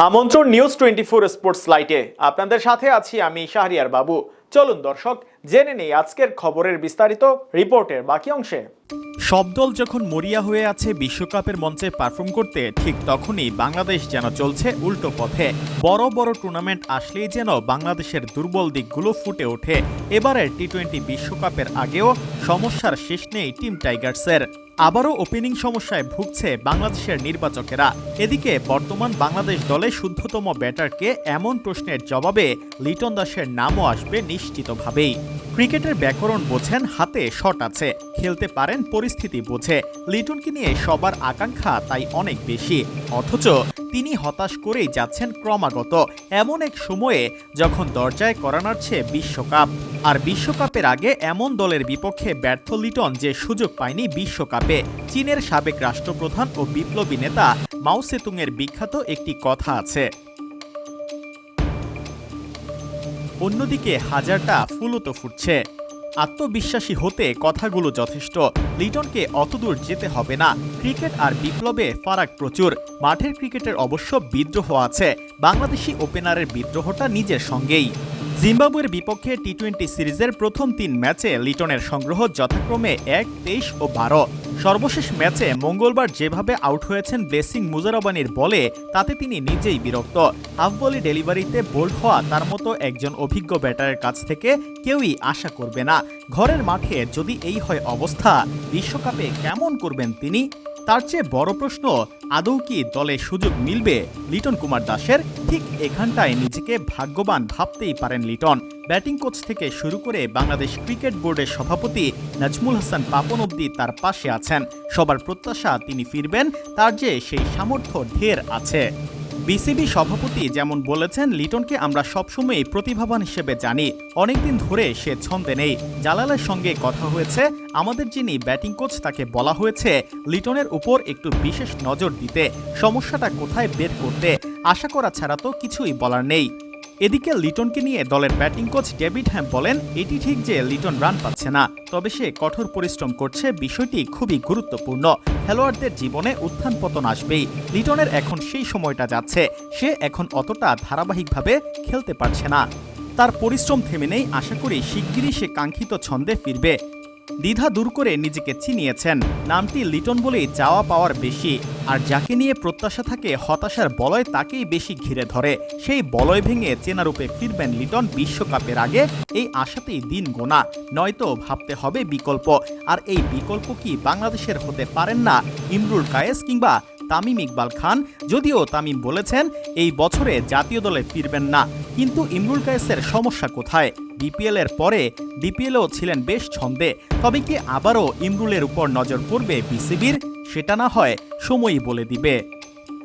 আমন্ত্রণ news twenty four sports লাইটে আপনাদের সাথে আছি আমি শাহরিয়ার বাবু। চলুন দর্শক জেনে নেই আজকের খবরের বিস্তারিত রিপোর্টের বাকি অংশে। সব দল যখন মরিয়া হয়ে আছে বিশ্বকাপের মঞ্চে পারফর্ম করতে, ঠিক তখনই বাংলাদেশ যেন চলছে উল্টো পথে। বড় বড় টুর্নামেন্ট আসলেই যেন বাংলাদেশের দুর্বল দিকগুলো ফুটে ওঠে। এবারের টি টোয়েন্টি বিশ্বকাপের আগেও সমস্যার শেষ নেই টিম টাইগার্সের। আবারও ওপেনিং সমস্যায় ভুগছে বাংলাদেশের নির্বাচকেরা। এদিকে বর্তমান বাংলাদেশ দলে শুদ্ধতম ব্যাটারকে এমন প্রশ্নের জবাবে লিটন দাসের নামও আসবে নিশ্চিতভাবেই। ক্রিকেটের ব্যাকরণ বোঝেন হাতে শট আছে, খেলতে পারেন পরিস্থিতি বোঝে। লিটনকে নিয়ে সবার আকাঙ্ক্ষা তাই অনেক বেশি। অথচ তিনি হতাশ করেই যাচ্ছেন ক্রমাগত, এমন এক সময়ে যখন দরজায় করা নাড়ছে বিশ্বকাপ। আর বিশ্বকাপের আগে এমন দলের বিপক্ষে ব্যর্থ লিটন যে সুযোগ পায়নি বিশ্বকাপে। চীনের সাবেক রাষ্ট্রপ্রধান ও বিপ্লবী নেতা মাও সেতুংয়ের বিখ্যাত একটি কথা আছে। অন্যদিকে হাজারটা ফুলও তো ফুটছে। আত্মবিশ্বাসী হতে কথাগুলো যথেষ্ট। লিটনকে অতদূর যেতে হবে না। ক্রিকেট আর বিপ্লবে ফারাক প্রচুর। মাঠের ক্রিকেটের অবশ্য বিদ্রোহ আছে। বাংলাদেশি ওপেনারের বিদ্রোহটা নিজের সঙ্গেই। জিম্বাবুয়ের বিপক্ষে টি টোয়েন্টি সিরিজের প্রথম তিন ম্যাচে লিটনের সংগ্রহ যথাক্রমে এক, তেইশ ও বারো। সর্বশেষ ম্যাচে মঙ্গলবার যেভাবে আউট হয়েছেন ব্লেসিং মুজারবানির বলে, তাতে তিনি নিজেই বিরক্ত। হাফ বলি ডেলিভারিতে বোল্ড হওয়া তার মতো একজন অভিজ্ঞ ব্যাটারের কাছ থেকে কেউই আশা করবে না। ঘরের মাঠে যদি এই হয় অবস্থা, বিশ্বকাপে কেমন করবেন তিনি? তার চেয়ে বড় প্রশ্ন, আদৌ কি দলে সুযোগ মিলবে? লিটন কুমার দাসের ঠিক এখানটায় নিজেকে ভাগ্যবান ভাবতেই পারেন লিটন। ব্যাটিং কোচ থেকে শুরু করে বাংলাদেশ ক্রিকেট বোর্ডের সভাপতি নাজমুল হাসান পাপন অব্দি তার পাশে আছেন। সবার প্রত্যাশা তিনি ফিরবেন, তার যে সেই সামর্থ্য ঢের আছে। বিসিবি সভাপতি যেমন বলেছেন, লিটনকে আমরা সবসময়ই প্রতিভাবান হিসেবে জানি। অনেকদিন ধরে সে ছন্দে নেই। জালালের সঙ্গে কথা হয়েছে। আমাদের যিনি ব্যাটিং কোচ, তাকে বলা হয়েছে, লিটনের উপর একটু বিশেষ নজর দিতে। সমস্যাটা কোথায় বের করতে? আশা করা ছাড়া তো কিছুই বলার নেই। এদিকে লিটনকে নিয়ে দলের ব্যাটিং কোচ ডেভিড হ্যাম বলেন, এটি ঠিক যে লিটন রান পাচ্ছে না, তবে সে কঠোর পরিশ্রম করছে, বিষয়টি খুবই গুরুত্বপূর্ণ। খেলোয়াড়দের জীবনে উত্থান পতন আসবেই, লিটনের এখন সেই সময়টা যাচ্ছে, সে এখন অতটা ধারাবাহিকভাবে খেলতে পারছে না। তার পরিশ্রম থেমে নেই, আশা করি শিগগিরই সে কাঙ্ক্ষিত ছন্দে ফিরবে। দ্বিধা দূর করে নিজেকে চিনিয়েছেন নামটি লিটন বলেই চাওয়া পাওয়ার বেশি, আর যাকে নিয়ে প্রত্যাশা থাকে, হতাশার বলয় তাকেই বেশি ঘিরে ধরে। সেই বলয় ভেঙে চেনারূপে ফিরবেন লিটন বিশ্বকাপের আগে। এই আশাতেই দিন গোনা, নয়তো ভাবতে হবে বিকল্প। আর এই বিকল্প কি বাংলাদেশের হতে পারেন না, ইমরুল কায়েস কিংবা তামিম ইকবাল খান, যদিও তামিম বলেছেন, এই বছরে জাতীয় দলে ফিরবেন না। কিন্তু ইমরুল কায়েসের সমস্যা কোথায়? বিপিএল এর পরে ডিপিএলও ছিলেন বেশ ছন্দে। তবে কি আবারও ইমরুলের উপর নজর পড়বে বিসিবির? সেটা না হয় সময়ই বলে দিবে।